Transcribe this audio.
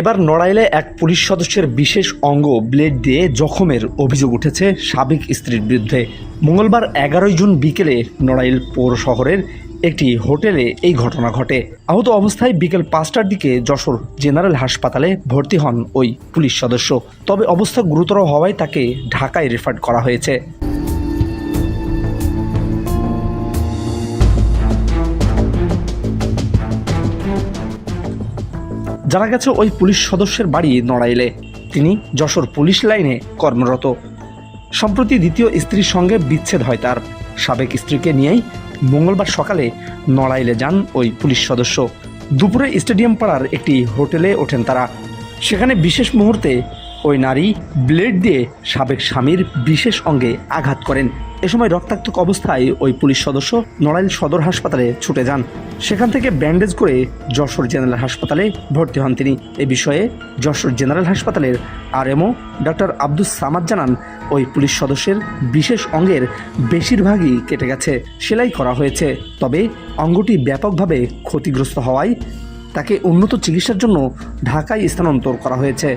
এবার নড়াইলে এক পুলিশ সদস্যের বিশেষ অঙ্গ ব্লেড দিয়ে জখমের অভিযোগ উঠেছে সাবেক স্ত্রীর বিরুদ্ধে। মঙ্গলবার এগারোই জুন বিকেলে নড়াইল পৌর শহরের একটি হোটেলে এই ঘটনা ঘটে। আহত অবস্থায় বিকেল পাঁচটার দিকে যশোর জেনারেল হাসপাতালে ভর্তি হন ওই পুলিশ সদস্য। তবে অবস্থা গুরুতর হওয়ায় তাকে ঢাকায় রেফার করা হয়েছে। জানা গেছে ওই পুলিশ সদস্যের বাড়ি নড়াইলে। তিনি যশোর পুলিশ লাইনে কর্মরত। সম্প্রতি দ্বিতীয় স্ত্রীর সঙ্গে বিচ্ছেদ হয় তার। সাবেক স্ত্রীকে নিয়েই মঙ্গলবার সকালে নড়াইলে যান ওই পুলিশ সদস্য। দুপুরে স্টেডিয়াম পাড়ার একটি হোটেলে ওঠেন তারা। সেখানে বিশেষ মুহূর্তে ওই নারী ব্লেড দিয়ে সাবেক স্বামীর বিশেষ অঙ্গে আঘাত করেন। এ সময় রক্তাক্ত অবস্থায় ওই পুলিশ সদস্য নড়াইল সদর হাসপাতালে ছুটে যান। সেখান থেকে ব্যান্ডেজ করে যশোর জেনারেল হাসপাতালে ভর্তি হন তিনি। এ বিষয়ে যশোর জেনারেল হাসপাতালের আরএমও ডক্টর আব্দুস সামাদ জানান, ওই পুলিশ সদস্যের বিশেষ অঙ্গের বেশিরভাগই কেটে গেছে, সেলাই করা হয়েছে। তবে অঙ্গটি ব্যাপকভাবে ক্ষতিগ্রস্ত হওয়ায় তাকে উন্নত চিকিৎসার জন্য ঢাকায় স্থানান্তর করা হয়েছে।